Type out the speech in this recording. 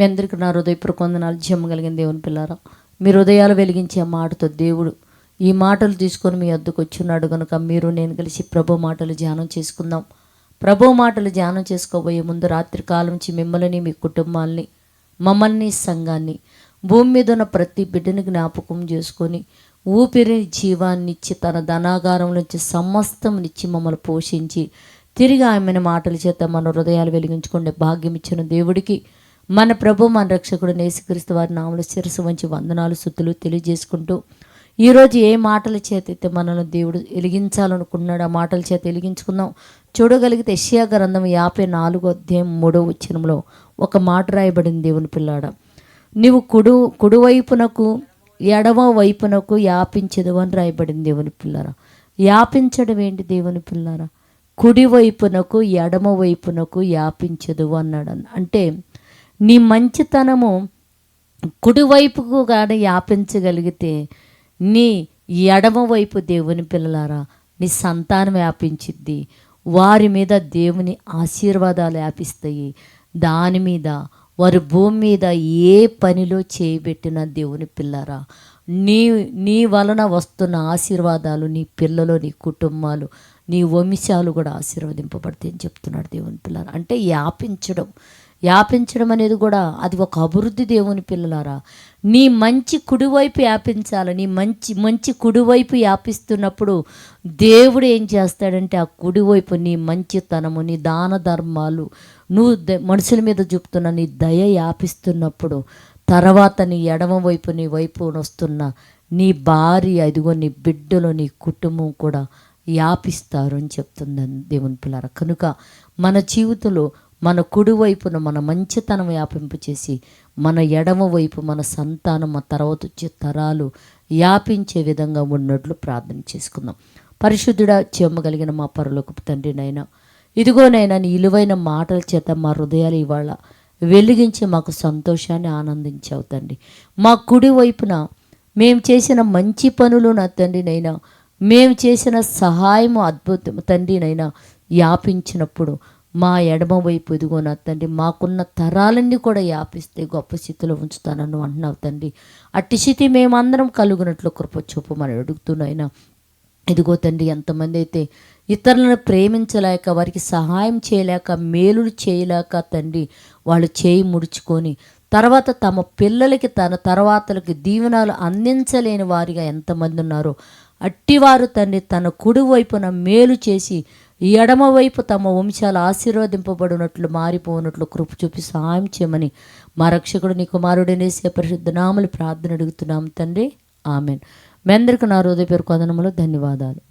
మీ అందరికీ నా హృదయపూర్వక వందనాలు. జమ్మ కలిగిన దేవుని పిల్లారా మీ హృదయాలు వెలిగించే మాటతో దేవుడు ఈ మాటలు తీసుకొని మీ వద్దకు వచ్చున్నాడు కనుక మీరు నేను కలిసి ప్రభు మాటలు ధ్యానం చేసుకుందాం. ప్రభు మాటలు ధ్యానం చేసుకోబోయే ముందు రాత్రి కాలం నుంచి మిమ్మల్ని మీ కుటుంబాల్ని మమ్మల్ని సంఘాన్ని భూమి మీద ఉన్న ప్రతి బిడ్డని జ్ఞాపకం చేసుకొని ఊపిరి జీవాన్నిచ్చి తన ధనాగారం నుంచి సమస్తమునిచ్చి మమ్మల్ని పోషించి తిరిగి ఆమెను మాటల చేత మన హృదయాలు వెలిగించుకునే భాగ్యం ఇచ్చిన దేవుడికి మన ప్రభు మన రక్షకుడు నేసుక్రీస్తు వారి నామలు శిరసు వంచి వందనాలు సుత్తులు తెలియజేసుకుంటూ ఈరోజు ఏ మాటల చేత అయితే మనల్ని దేవుడు వెలిగించాలనుకున్నాడు ఆ మాటల చేత వెలిగించుకుందాం. చూడగలిగితే ఎషియా గ్రంథం యాభై నాలుగో అధ్యాయం మూడో వచ్చినంలో ఒక మాట రాయబడింది దేవుని పిల్లాడ. నీవు కుడు కుడివైపునకు ఎడమ వైపునకు యాపించదు అని రాయబడింది దేవుని పిల్లారా. యాపించడం ఏంటి దేవుని పిల్లారా? కుడివైపునకు ఎడమ వైపునకు యాపించదు అన్నాడు. అంటే నీ మంచితనము కుడివైపుకు కానీ వ్యాపించగలిగితే నీ ఎడమ వైపు దేవుని పిల్లలారా నీ సంతానం వ్యాపించిద్ది వారి మీద దేవుని ఆశీర్వాదాలు వ్యాపిస్తాయి దాని మీద వారి భూమి మీద ఏ పనిలో చేయబెట్టిన దేవుని పిల్లరా నీ నీ వలన వస్తున్న ఆశీర్వాదాలు నీ పిల్లలు నీ కుటుంబాలు నీ వంశాలు కూడా ఆశీర్వదింపబడతాయని చెప్తున్నాడు దేవుని పిల్లలు. అంటే వ్యాపించడం యాపించడం అనేది కూడా అది ఒక అభివృద్ధి దేవుని పిల్లలారా. నీ మంచి కుడివైపు యాపించాలి. నీ మంచి మంచి కుడివైపు యాపిస్తున్నప్పుడు దేవుడు ఏం చేస్తాడంటే ఆ కుడివైపు నీ మంచితనము నీ దాన ధర్మాలు నువ్వు ద- మనుషుల మీద చూపుతున్న నీ దయ యాపిస్తున్నప్పుడు తర్వాత నీ ఎడమ వైపు నీ వైపు వస్తున్న నీ భార్య ఇదిగో నీ బిడ్డలు నీ కుటుంబం కూడా యాపిస్తారు అని చెప్తుందని దేవుని పిల్లర కనుక మన జీవితంలో మన కుడి వైపున మన మంచితనం వ్యాపింపు చేసి మన ఎడమ వైపు మన సంతానం మన తర్వాత వచ్చే తరాలు యాపించే విధంగా ఉన్నట్లు ప్రార్థన చేసుకుందాం. పరిశుద్ధుడా చెమ్మగలిగిన మా పరలోకపు తండ్రి నైనా ఇదిగోనైనా నీ ఇలువైన మాటల చేత మా హృదయాలు ఇవాళ వెలిగించి మాకు సంతోషాన్ని ఆనందించావు తండ్రి. మా కుడి వైపున మేము చేసిన మంచి పనులు నా తండ్రినైనా మేము చేసిన సహాయము అద్భుతం తండ్రినైనా యాపించినప్పుడు మా ఎడమ వైపు నా తండ్రి మాకున్న తరాలన్నీ కూడా యాపిస్తే గొప్ప స్థితిలో ఉంచుతానని అంటున్నావు తండ్రి. అట్టి స్థితి మేమందరం కలుగునట్లు కృప చూపమని అడుగుతున్నాయినా ఇదిగో తండ్రి ఎంతమంది అయితే ఇతరులను ప్రేమించలేక వారికి సహాయం చేయలేక మేలులు చేయలేక తండ్రి వాళ్ళు చేయి ముడుచుకొని తర్వాత తమ పిల్లలకి తన తర్వాతలకి దీవెనాలు అందించలేని వారిగా ఎంతమంది ఉన్నారో అట్టివారు తండ్రి తన కుడి వైపున మేలు చేసి ఎడమవైపు తమ వంశాలు ఆశీర్వదింపబడినట్లు మారిపోనట్లు కృప చూపి సహాయం చేయమని మా రక్షకుడు నీ కుమారుడనేసే పరిశుద్ధ నామలు ప్రార్థన అడుగుతున్నాం తండ్రి. ఆమెన్. మీ అందరికీ నా హృదయ పేరు కొందనములో ధన్యవాదాలు.